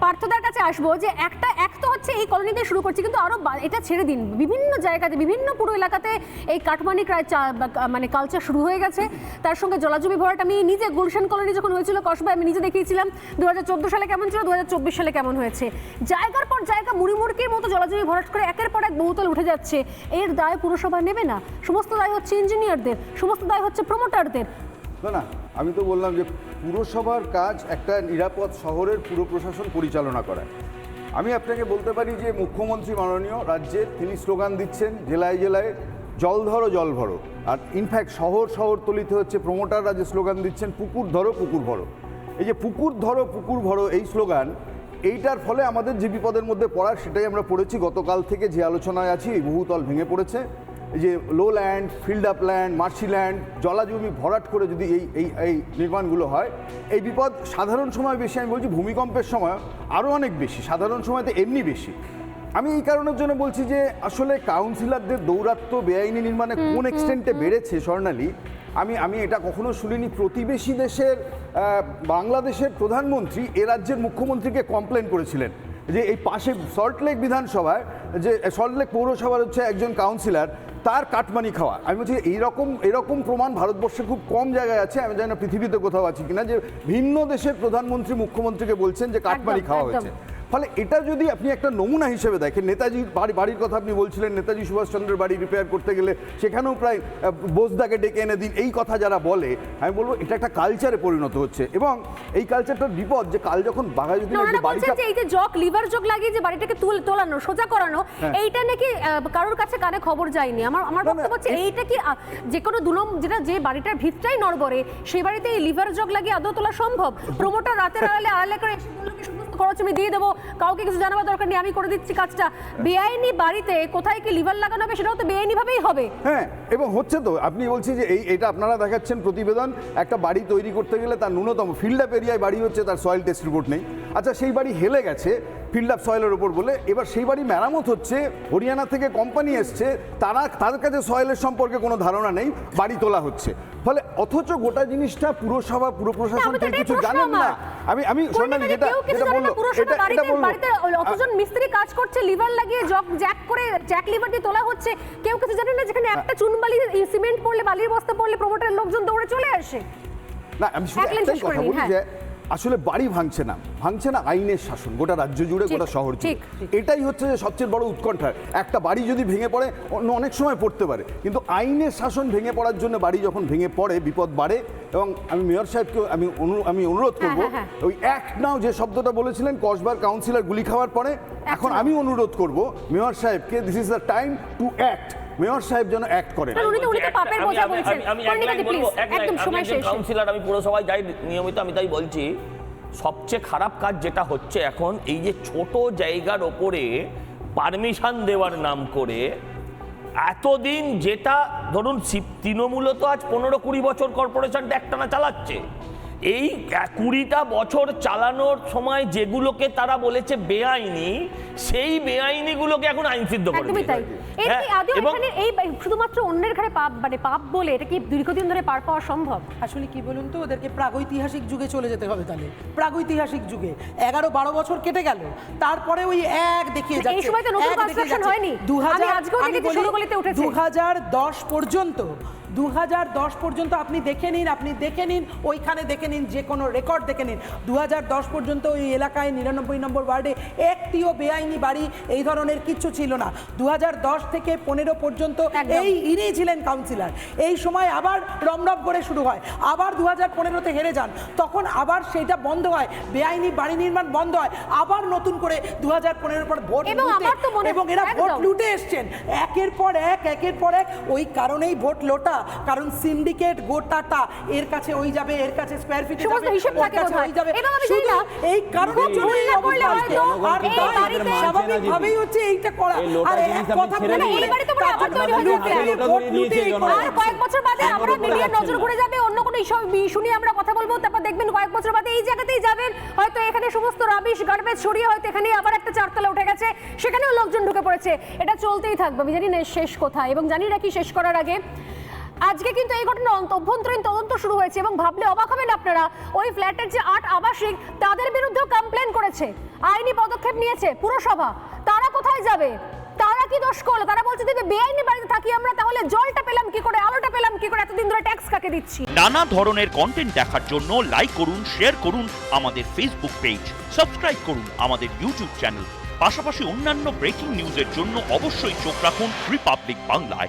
পার্থদার কাছে আসব যে একটা, এক তো হচ্ছে এই কলোনিতে শুরু করছি, কিন্তু আরও বা- এটা ছেড়ে দিন। বিভিন্ন জায়গাতে, বিভিন্ন পুরো এলাকাতে এই কাঠমানি মানে কালচার শুরু হয়ে গেছে। তার সঙ্গে জলাজমি ভরাট, আমি নিজে গুলশান কলোনি যখন হয়েছিল কসবায় আমি নিজে দেখিয়েছিলাম দু হাজার চোদ্দ সালে কেমন ছিল দু হাজার চব্বিশ সালে কেমন হয়েছে। জায়গার পর জায়গা মুড়িমুড়কির মতো জলাজমি ভরাট করে একের পর এক বহুতল উঠে যাচ্ছে। এর দায় পুরসভা নেবে না। সমস্ত দায় হচ্ছে ইঞ্জিনিয়ারদের সমস্ত দায় হচ্ছে প্রমোটারদের না, আমি তো বললাম যে পুরসভার কাজ একটা নিরাপদ শহরের পুর প্রশাসন পরিচালনা করা আমি আপনাকে বলতে পারি যে মুখ্যমন্ত্রী মাননীয় রাজ্যের তিনি স্লোগান দিচ্ছেন, জেলায় জেলায় জল ধরো, জল ভরো। আর ইনফ্যাক্ট শহর শহরতলিতে হচ্ছে প্রমোটাররা যে স্লোগান দিচ্ছেন, পুকুর ধরো, পুকুর ভরো। এই যে পুকুর ধরো, পুকুর ভরো এই স্লোগান, এইটার ফলে আমাদের যে বিপদের মধ্যে পড়ার সেটাই আমরা পড়েছি। গতকাল থেকে যে আলোচনায় আছি বহুতল ভেঙে পড়েছে। যে low land filled up land marshy land জলাজমি ভরাট করে যদি এই এই এই নির্মাণগুলো হয় এই বিপদ সাধারণ সময় বেশি আমি বলছি ভূমিকম্পের সময় আরও অনেক বেশি সাধারণ সময়তে এমনি বেশি। আমি এই কারণের জন্য বলছি যে আসলে কাউন্সিলরদের দৌরাত্ম্য বেআইনি নির্মাণে কোন এক্সটেন্টে বেড়েছে স্বর্ণালী? আমি আমি এটা কখনো শুনিনি। প্রতিবেশী দেশের বাংলাদেশের প্রধানমন্ত্রী এ রাজ্যের মুখ্যমন্ত্রীকে কমপ্লেন করেছিলেন যে এই পাশে সল্টলেক বিধানসভায় যে সল্টলেক পৌরসভার হচ্ছে একজন কাউন্সিলর তার কাটমানি খাওয়া। আমি বলছি এইরকম এরকম প্রমাণ ভারতবর্ষে খুব কম জায়গায় আছে আমি জানি না পৃথিবীতে কোথাও আছে কিনা যে ভিন্ন দেশের প্রধানমন্ত্রী মুখ্যমন্ত্রীকে বলছেন যে কাটমানি খাওয়া হয়েছে। ফলে এটা যদি আপনি একটা নমুনা হিসেবে দেখেন নেতাজির বাড়ি বাড়ির কথা আপনি বলছিলেন নেতাজি সুভাষচন্দ্রের বাড়ি রিপেয়ার করতে গেলে সেখানেও প্রায় বোসদাকে ডেকে এনে দিন এই কথা যারা বলে আমি বলব এটা একটা কালচারে পরিণত হচ্ছে। এবং এই কালচারটার বিপদ যে কাল যখন বাঘাযতীনের না, বাড়িটা এই যে জক লিভার জক লাগিয়ে যে বাড়িটাকে তুল তোলানো সোজা করানো হ্যাঁ। এইটা নাকি কারোর কাছে কানে খবর যায়নি। আমার আমার বক্তব্য হচ্ছে এইটা কি যে কোনো দু নম্বর যেটা যে বাড়িটার ভিতটাই নড়বড়ে সেই বাড়িতে এই লিভার জগ লাগিয়ে আদৌ তোলা সম্ভব? প্রমোটার রাতের আড়ালে আড়ালে করে এসে বলল কি সমস্ত খরচ আমি দিয়ে দেবো। কাউকে কিছু জানাবার দরকার নেই, আমি করে দিচ্ছি কাজটা। বেআইনি বাড়িতে কোথায় কি লিভার লাগানো হবে সেটাও তো বেআইনি ভাবেই হবে। হ্যাঁ এবং হচ্ছে তো, আপনি বলছি যে এই, এটা আপনারা দেখাচ্ছেন প্রতিবেদন, একটা বাড়ি তৈরি করতে গেলে তার ন্যূনতম ফিল্ড আপ এরিয়ায় বাড়ি হচ্ছে, তার সয়েল টেস্ট রিপোর্ট নেই। আচ্ছা সেই বাড়ি হেলে গেছে ফিল্ড আপ সয়েলের ওপর বলে এবার সেই বাড়ি মেরামত হচ্ছে হরিয়ানা থেকে কোম্পানি এসছে তারা তাদের কাছে সয়েলের সম্পর্কে কোনো ধারণা নেই বাড়ি তোলা হচ্ছে। ফলে অথচ গোটা জিনিসটা পুরসভা পুর প্রশাসন কেউ কিছু জানেন না। আমি আমি সোনালি যেটা যেটা বলল এটা এটা বলল অতজন মিস্ত্রি কাজ করছে লিভার লাগিয়ে জক জ্যাক করে জ্যাক লিভার দিয়ে তোলা হচ্ছে। কেউ কিছু জানে না যেখানে একটা চুন বালি সিমেন্ট পড়লে বালির বস্তা পড়লে প্রমোটারের লোকজন দৌড়ে চলে আসে? না আমি শুধু একটাই কথা বলি হ্যাঁ। যে আসলে বাড়ি ভাঙছে না ভাঙছে না আইনের শাসন গোটা রাজ্য জুড়ে গোটা শহর জুড়ে। এটাই হচ্ছে যে সবচেয়ে বড় উৎকণ্ঠা। একটা বাড়ি যদি ভেঙে পড়ে অন্য অনেক সময় পড়তে পারে। কিন্তু আইনের শাসন ভেঙে পড়ার জন্য বাড়ি যখন ভেঙে পড়ে বিপদ বাড়ে এবং আমি মেয়র সাহেবকে আমি আমি অনুরোধ হ্যাঁ, করব হ্যাঁ, ওই অ্যাক্ট নাও যে শব্দটা বলেছিলেন কসবার কাউন্সিলর গুলি খাওয়ার পরে এখন আমি অনুরোধ করব মেয়র সাহেবকে this is the time to act mayor সাহেব যেন অ্যাক্ট করেন। উনি তো উনি তো পাপের বোঝা বলছেন। একদম আমি সময় একজন শেষ। কাউন্সিলর আমি পুরসভায় যাই নিয়মিত আমি তাই বলছি সবচেয়ে খারাপ কাজ যেটা হচ্ছে এখন এই যে ছোট জায়গার ওপরে পারমিশন দেওয়ার নাম করে এতদিন যেটা ধরুন সি- তৃণমূলও তো আজ পনেরো কুড়ি বছর কর্পোরেশনটা একটানা চালাচ্ছে। এই কুড়িটা বছর চালানোর সময় যেগুলোকে তারা বলেছে বেআইনি সেই বেআইনিগুলোকে এখন আইন সিদ্ধ করে একদমই তাই হ্যাঁ, এখানে এই শুধুমাত্র অন্যের ঘরে পাপ মানে পাপ বলে এটা কি দীর্ঘদিন ধরে পার পাওয়া সম্ভব আসলে কি বলুন তো ওদেরকে প্রাগৈতিহাসিক যুগে চলে যেতে হবে তাহলে প্রাগৈতিহাসিক যুগে এগারো বারো বছর কেটে গেল তারপরে ওই এক দেখিয়ে এই সময় তো নতুন যাচ্ছে। হয়নি। 2000 আমি আজকেও আমি দেখেছি বলি, ষোলগলিতে উঠেছে। 2010 পর্যন্ত দু হাজার দশ পর্যন্ত আপনি দেখে নিন আপনি দেখে নিন ওইখানে দেখে নিন যে কোনো রেকর্ড দেখে নিন। দু হাজার দশ পর্যন্ত ওই এলাকায় নিরানব্বই নম্বর ওয়ার্ডে একটিও বেআইনি বাড়ি এই ধরনের কিচ্ছু ছিল না। দু হাজার দশ থেকে পনেরো পর্যন্ত এই ইনি ছিলেন কাউন্সিলর এই সময় আবার রমরম করে শুরু হয়। আবার দু হাজার পনেরোতে হেরে যান। তখন আবার সেইটা বন্ধ হয়। বেআইনি বাড়ি নির্মাণ বন্ধ হয়। আবার নতুন করে দু হাজার পনেরোর পর ভোট এবং এরা ভোট লুটে এসছেন। একের পর এক একের পর এক ওই কারণেই ভোট লোটা কারণ সিন্ডিকেট গোটাটা এর কাছে ওই যাবে এর কাছে স্কোয়ার ফিট সমস্ত হিসেব থাকে। ওই যাবে এবং আমি জানি শুধু না, এই কারণের খুব জন্য না করলে হয়তো আর এই বাড়িতে- স্বাভাবিকভাবেই হচ্ছে এইটা করা আর এক কথা বলে দিন। এই বাড়ি তো মনে আবার তৈরি হয়ে যাবে। আর কয়েক বছর বাদে হ্যাঁ, আমরা মিডিয়ার নজর ঘুরে যাবে অন্য কোনো ইস্যু নিয়ে আমরা কথা বলব তারপর দেখবেন কয়েক বছর বাদে এই জায়গাতেই যাবেন হয়তো এখানে সমস্ত রাবিশ গার্বেজ সরিয়ে হয়তো এখানে আবার একটা চারতলা উঠে গেছে সেখানেও লোকজন ঢুকে পড়েছে এটা চলতেই থাকবে আমি জানি না শেষ কোথায় এবং জানি না কি শেষ করার আগে আজকে কিন্তু এই ঘটনার অন্ত- অভ্যন্তরীণ তদন্ত শুরু হয়েছে এবং ভাবলে অবাক হবেন আপনারা। ওই ফ্ল্যাটের যে আট আবাসিক, তাদের বিরুদ্ধেও কমপ্লেন করেছে। আইনি পদক্ষেপ নিয়েছে পুরসভা। তারা কোথায় যাবে? তারা কি দোষ করল তারা বলছে, যদি বেআইনি বাড়িতে থাকি আমরা, তাহলে জলটা পেলাম কি করে? আলোটা পেলাম কি করে? এতদিন ধরে ট্যাক্স কাকে দিচ্ছি? নানা ধরনের কন্টেন্ট দেখার জন্য লাইক করুন শেয়ার করুন আমাদের ফেসবুক পেজ সাবস্ক্রাইব করুন আমাদের ইউটিউব চ্যানেল পাশাপাশি অন্যান্য ব্রেকিং নিউজের জন্য অবশ্যই চোখ রাখুন রিপাবলিক বাংলায়